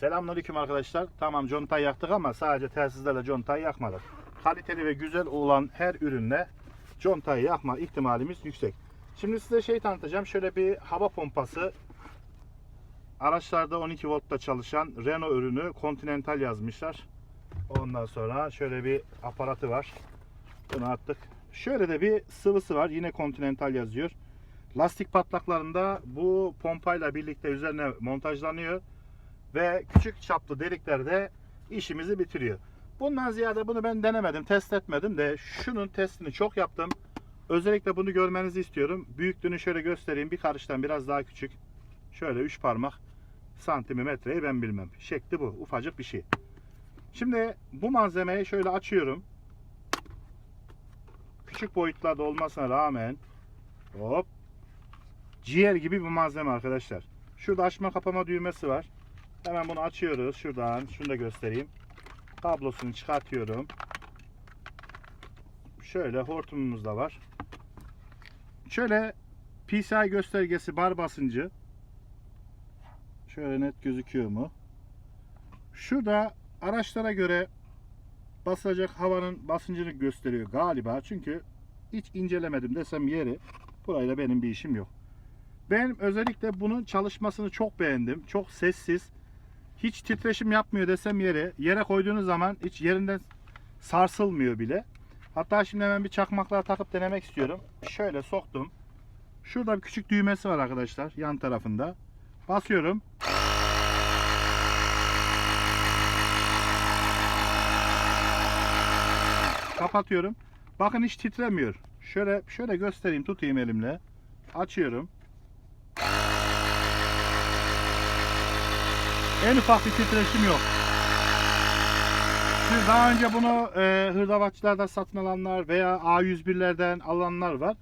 Selamünaleyküm arkadaşlar. Tamam contayı yaktık ama sadece telsizlerle contayı yakmadık. Kaliteli ve güzel olan her ürünle contayı yakma ihtimalimiz yüksek. Şimdi size şey tanıtacağım. Şöyle bir hava pompası. Araçlarda 12 voltta çalışan Renault ürünü Continental yazmışlar. Ondan sonra şöyle bir aparatı var. Bunu attık. Şöyle de bir sıvısı var. Yine Continental yazıyor. Lastik patlaklarında bu pompayla birlikte üzerine montajlanıyor ve küçük çaplı deliklerde işimizi bitiriyor. Bundan ziyade bunu ben denemedim, test etmedim de şunun testini çok yaptım. Özellikle bunu görmenizi istiyorum. Büyüklüğünü şöyle göstereyim. Bir karıştan biraz daha küçük. Şöyle 3 parmak santimi metreyi ben bilmem. Şekli bu. Ufacık bir şey. Şimdi bu malzemeyi şöyle açıyorum. Küçük boyutlarda olmasına rağmen hop ciğer gibi bir malzeme arkadaşlar. Şurada açma kapama düğmesi var. Hemen bunu açıyoruz şuradan. Şunu da göstereyim. Kablosunu çıkartıyorum. Şöyle hortumumuz da var. Şöyle PCI göstergesi bar basıncı. Şöyle net gözüküyor mu? Şurada araçlara göre basacak havanın basıncını gösteriyor galiba. Çünkü hiç incelemedim desem yeri. Burayla benim bir işim yok. Ben özellikle bunun çalışmasını çok beğendim. Çok sessiz. Hiç titreşim yapmıyor desem yere. Yere koyduğunuz zaman hiç yerinden sarsılmıyor bile. Hatta şimdi hemen bir çakmakla takıp denemek istiyorum. Şöyle soktum. Şurada bir küçük düğmesi var arkadaşlar yan tarafında. Basıyorum. Kapatıyorum. Bakın hiç titremiyor. Şöyle şöyle göstereyim tutayım elimle. Açıyorum. En ufak bir titreşim yok. Siz daha önce bunu e, hırdavatçılarda satın alanlar veya A101'lerden alanlar var.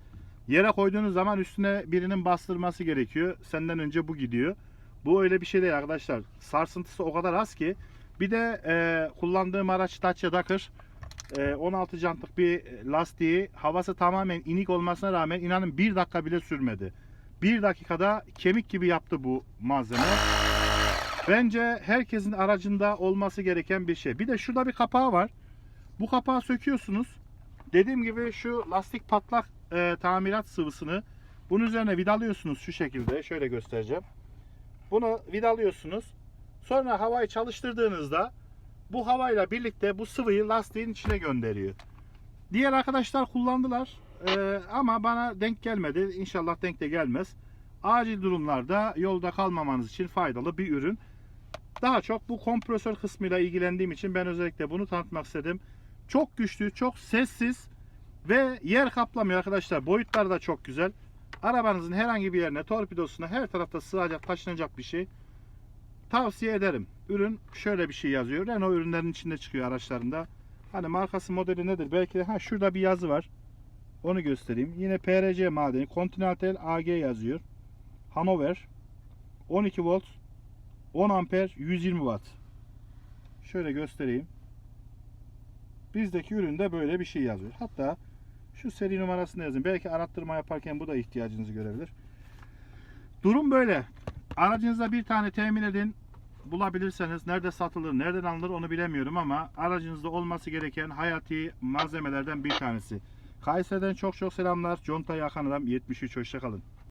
Yere koyduğunuz zaman üstüne birinin bastırması gerekiyor. Senden önce bu gidiyor. Bu öyle bir şey değil arkadaşlar. Sarsıntısı o kadar az ki. Bir de e, kullandığım araç Dacia Dakar. E, 16 jantlık bir lastiği havası tamamen inik olmasına rağmen inanın bir dakika bile sürmedi. Bir dakikada kemik gibi yaptı bu malzeme. Bence herkesin aracında olması gereken bir şey. Bir de şurada bir kapağı var. Bu kapağı söküyorsunuz. Dediğim gibi şu lastik patlak e, tamirat sıvısını bunun üzerine vidalıyorsunuz şu şekilde. Şöyle göstereceğim. Bunu vidalıyorsunuz. Sonra havayı çalıştırdığınızda bu havayla birlikte bu sıvıyı lastiğin içine gönderiyor. Diğer arkadaşlar kullandılar e, ama bana denk gelmedi. İnşallah denk de gelmez. Acil durumlarda yolda kalmamanız için faydalı bir ürün. Daha çok bu kompresör kısmıyla ilgilendiğim için ben özellikle bunu tanıtmak istedim. Çok güçlü, çok sessiz ve yer kaplamıyor arkadaşlar. Boyutları da çok güzel. Arabanızın herhangi bir yerine, torpidosuna her tarafta sığacak, taşınacak bir şey. Tavsiye ederim. Ürün şöyle bir şey yazıyor. Renault ürünlerin içinde çıkıyor araçlarında. Hani markası modeli nedir? Belki de ha şurada bir yazı var. Onu göstereyim. Yine PRC madeni Continental AG yazıyor. Hanover 12 volt 10 amper 120 watt. Şöyle göstereyim. Bizdeki üründe böyle bir şey yazıyor. Hatta şu seri numarasını yazın. Belki arattırma yaparken bu da ihtiyacınızı görebilir. Durum böyle. Aracınıza bir tane temin edin. Bulabilirseniz nerede satılır, nereden alınır onu bilemiyorum ama aracınızda olması gereken hayati malzemelerden bir tanesi. Kayseri'den çok çok selamlar. Conta Yakan Adam 73 hoşçakalın.